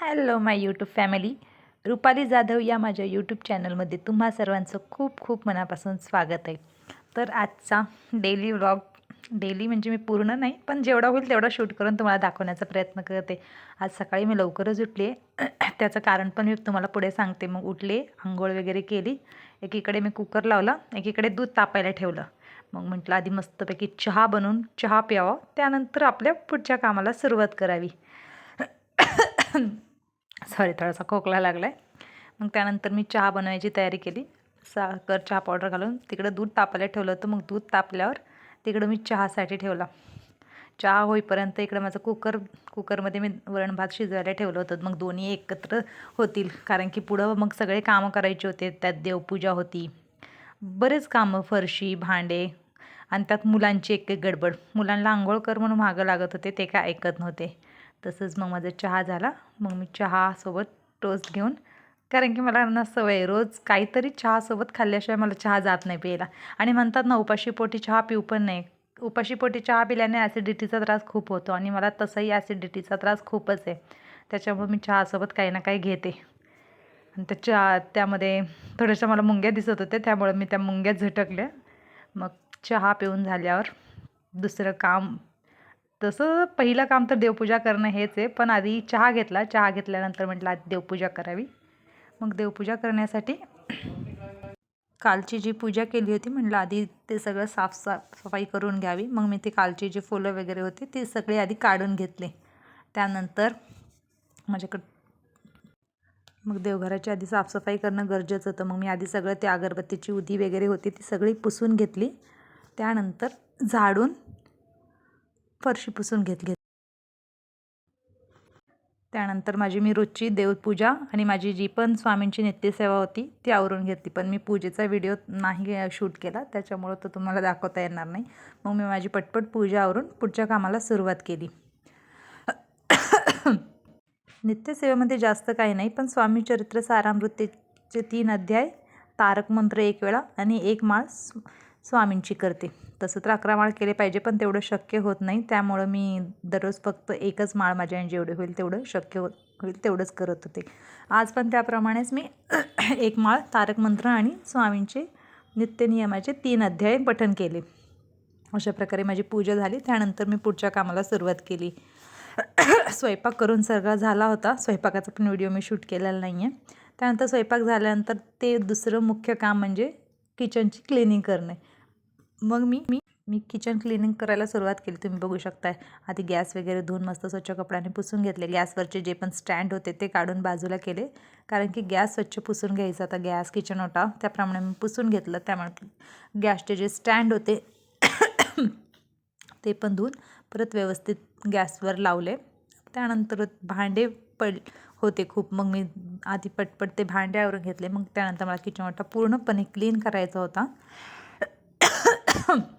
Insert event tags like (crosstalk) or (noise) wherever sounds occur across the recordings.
Hello my YouTube family Rupali Jadhav या माझ्या YouTube चॅनलमध्ये तुम्हा सर्वांचं खूप खूप मनापासून स्वागत आहे. तर आजचा डेली व्लॉग डेली म्हणजे मी पूर्ण नाही पण जेवढा होईल तेवढा शूट करून तुम्हाला दाखवण्याचा प्रयत्न करते. आज सकाळी मी लवकरच उठले. (clears throat) त्याचं कारण पण मी तुम्हाला पुढे सांगते. मग उठले आंघोळ वगैरे केली. एकीकडे मी कुकर लावला एकीकडे दूध तापायला ठेवलं. मग म्हटलं आधी मस्तपैकी चहा बनवून चहा प्यावा. त्यानंतर आपल्या पुढच्या कामाला सुरुवात करावी. (clears throat) (clears throat) सॉरी थोडासा खोकला लागला आहे मग त्यानंतर मी चहा बनवायची तयारी केली. साखर चहा पावडर घालून तिकडं दूध तापायला ठेवलं होतं. मग दूध तापल्यावर तिकडं मी चहासाठी ठेवला. चहा होईपर्यंत इकडं माझं कुकर कुकरमध्ये मी वरण भात शिजवायला ठेवलं होतं. मग दोन्ही एकत्र होतील. कारण की पुढं मग सगळे कामं करायचे होते. त्यात देवपूजा होती. बरेच कामं फरशी भांडे आणि त्यात मुलांची एक एक गडबड. मुलांना आंघोळ कर म्हणून मागं लागत होते. ते काय ऐकत नव्हते. तसंच मग माझा चहा झाला. मग मी चहासोबत टोस्ट घेऊन कारण की मला ना सवय रोज काहीतरी चहासोबत खाल्ल्याशिवाय मला चहा जात नाही प्यायला. आणि म्हणतात ना उपाशीपोटी चहा पिऊ पण नाही. उपाशीपोटी चहा पिल्याने ॲसिडिटीचा त्रास खूप होतो आणि मला तसंही ॲसिडिटीचा त्रास खूपच आहे. त्याच्यामुळे मी चहासोबत काही ना काही घेते. आणि त्या चहा त्यामध्ये थोड्याशा मला मुंग्या दिसत होत्या त्यामुळे मी त्या मुंग्या झटकल्या. मग चहा पिऊन झाल्यावर दुसरं काम तसं पहिलं काम तर देवपूजा करणं हेच आहे. पण आधी चहा घेतला. चहा घेतल्यानंतर म्हटलं आधी देवपूजा करावी. मग देवपूजा करण्यासाठी कालची जी पूजा केली होती म्हटलं आधी ते सगळं साफसाफ सफाई करून घ्यावी. मग मी ते कालची जी फुलं वगैरे होती ती सगळी आधी काढून घेतले. त्यानंतर माझ्याकडं मग देवघराची आधी साफसफाई करणं गरजेचं होतं. मग मी आधी सगळं त्या अगरबत्तीची उदी वगैरे होती ती सगळी पुसून घेतली. त्यानंतर झाडून फरशी पुसून घेतली त्यानंतर माझी मी रोजची देवपूजा आणि माझी जी पण स्वामींची नित्यसेवा होती ती आवरून घेतली. पण मी पूजेचा व्हिडिओ नाही शूट केला त्याच्यामुळं तो तुम्हाला दाखवता येणार नाही. मग मी माझी पटपट पूजा आवरून पुढच्या कामाला सुरुवात केली. नित्यसेवेमध्ये जास्त काही नाही पण स्वामी चरित्र सारामृत्यचे तीन अध्याय तारक मंत्र एक वेळा आणि एक माळ स्वामींची करते. तसं तर अकरा माळ केले पाहिजे पण तेवढं शक्य होत नाही. त्यामुळं मी दररोज फक्त एकच माळ माझ्या जेवढे होईल तेवढं शक्य होत होईल तेवढंच करत होते. आज पण त्याप्रमाणेच मी (clears throat) एक माळ तारक मंत्र आणि स्वामींचे नित्यनियमाचे तीन अध्याय पठन केले. अशा प्रकारे माझी पूजा झाली. त्यानंतर मी पुढच्या कामाला सुरुवात केली. (clears throat) स्वयंपाक करून सगळा झाला होता. स्वयंपाकाचा पण व्हिडिओ मी शूट केलेला नाही आहे त्यानंतर स्वयंपाक झाल्यानंतर ते दुसरं मुख्य काम म्हणजे किचनची क्लिनिंग करणे. मग मी मी मी किचन क्लिनिंग करायला सुरुवात केली. तुम्ही बघू शकताय. आधी गॅस वगैरे धुवून मस्त स्वच्छ कपड्याने पुसून घेतले. गॅसवरचे जे पण स्टँड होते ते काढून बाजूला केले. कारण की गॅस स्वच्छ पुसून घ्यायचा. आता गॅस किचन होता. त्याप्रमाणे मी पुसून घेतलं. त्यामुळे गॅसचे जे स्टँड होते ते पण धुवून परत व्यवस्थित गॅसवर लावले. त्यानंतर भांडे पड होते खूप. मग मी आधी पटपट ते भांड्यावरून घेतले. मग त्यानंतर मला किचन वाटा पूर्णपणे क्लीन करायचा होता. (coughs)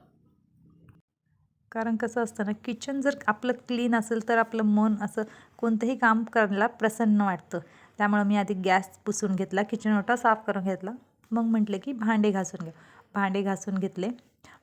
कारण कसं असतं ना किचन जर आपलं क्लीन असेल तर आपलं मन असं कोणतंही काम करायला प्रसन्न वाटतं. त्यामुळं मी आधी गॅस पुसून घेतला किचन ओटा साफ करून घेतला. मग म्हटलं की भांडे घासून घ्या भांडे घासून घेतले.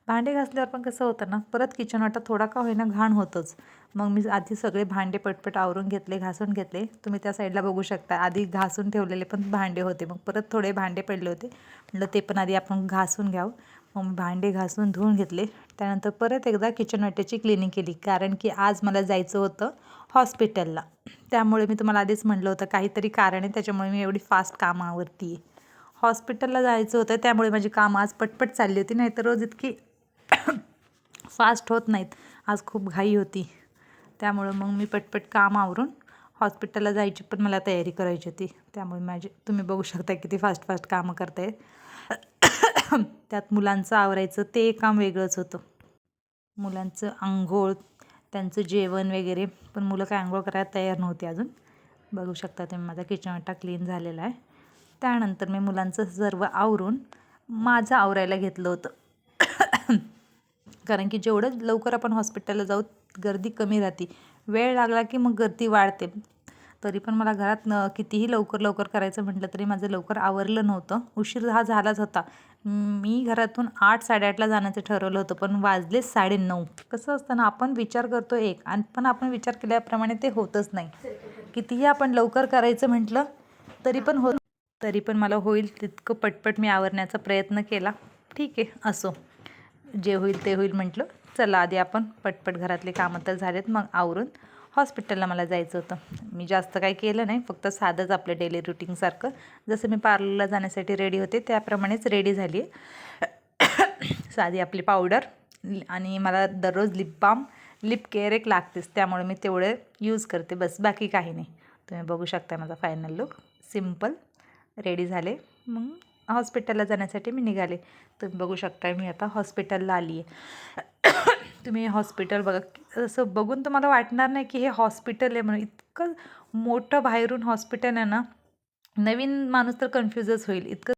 भांडे घासल्यावर पण कसं होतं ना परत किचन वाटा थोडा का होईना घाण होतंच. मग मी आधी सगळे भांडे पटपट आवरून घेतले घासून घेतले. तुम्ही त्या साईडला बघू शकता. आधी घासून ठेवलेले पण भांडे होते. मग परत थोडे भांडे पडले होते. म्हटलं ते पण आधी आपण घासून घ्यावं. मग मी भांडे घासून धुवून घेतले. त्यानंतर परत एकदा किचन वाट्याची क्लिनिंग केली. कारण की आज मला जायचं होतं हॉस्पिटलला त्यामुळे मी तुम्हाला आधीच म्हटलं होतं काहीतरी कारण आहे. त्याच्यामुळे मी एवढी फास्ट कामावरती आहे. हॉस्पिटलला जायचं होतं त्यामुळे माझी कामं आज पटपट चालली होती. नाहीतर रोज इतकी फास्ट होत नाहीत. आज खूप घाई होती. त्यामुळं मग मी पटपट काम आवरून हॉस्पिटलला जायची पण मला तयारी करायची होती. त्यामुळे माझी तुम्ही बघू शकता किती फास्ट फास्ट कामं करताय त्यात मुलांचं आवरायचं ते काम वेगळंच होतं. मुलांचं आंघोळ त्यांचं जेवण वगैरे पण मुलं काय आंघोळ करायला तयार नव्हती अजून. बघू शकता तुम्ही माझा किचन वाटा क्लीन झालेला आहे. त्यानंतर मी मुलांचं सर्व आवरून माझं आवरायला घेतलं होतं. कारण की जेवढं लवकर आपण हॉस्पिटलला जाऊ गर्दी कमी राहते. वेळ लागला की मग गर्दी वाढते. तरी पण मला घरात न कितीही लवकर लवकर करायचं म्हटलं तरी माझं लवकर आवरलं नव्हतं. उशीर हा झालाच होता. मी घरातून आठ साडेआठला जाण्याचं ठरवलं होतं पण वाजले साडेनऊ. कसं असतं ना आपण विचार करतो एक आणि पण आपण विचार केल्याप्रमाणे ते होतच नाही. कितीही आपण लवकर करायचं म्हटलं तरी पण हो तरी पण मला होईल तितकं पटपट मी आवरण्याचा प्रयत्न केला. ठीक आहे असो. जे होईल ते होईल म्हटलं. चला आधी आपण पटपट घरातले कामं तर झालेत मग आवरून हॉस्पिटलला मला जायचं होतं. मी जास्त काही केलं नाही फक्त साधंच आपलं डेली रुटीनसारखं जसं मी पार्लरला जाण्यासाठी रेडी होते त्याप्रमाणेच रेडी झाली साधी आपली पावडर आणि मला दररोज लिप बाम लिप केअर एक लागतेच. त्यामुळे मी तेवढे यूज करते. बस बाकी काही नाही. तुम्ही बघू शकता माझा फायनल लुक सिंपल रेडी झाले. मग हॉस्पिटलला जाण्यासाठी मी निघाले. तुम्ही बघू शकता मी आता हॉस्पिटलला आली आहे तुम्ही हॉस्पिटल बघा. असं बघून तुम्हाला वाटणार नाही की हे हॉस्पिटल आहे म्हणून. इतकं मोठं बाहेरून हॉस्पिटल आहे ना. नवीन माणूस तर कन्फ्युजच होईल. इतकं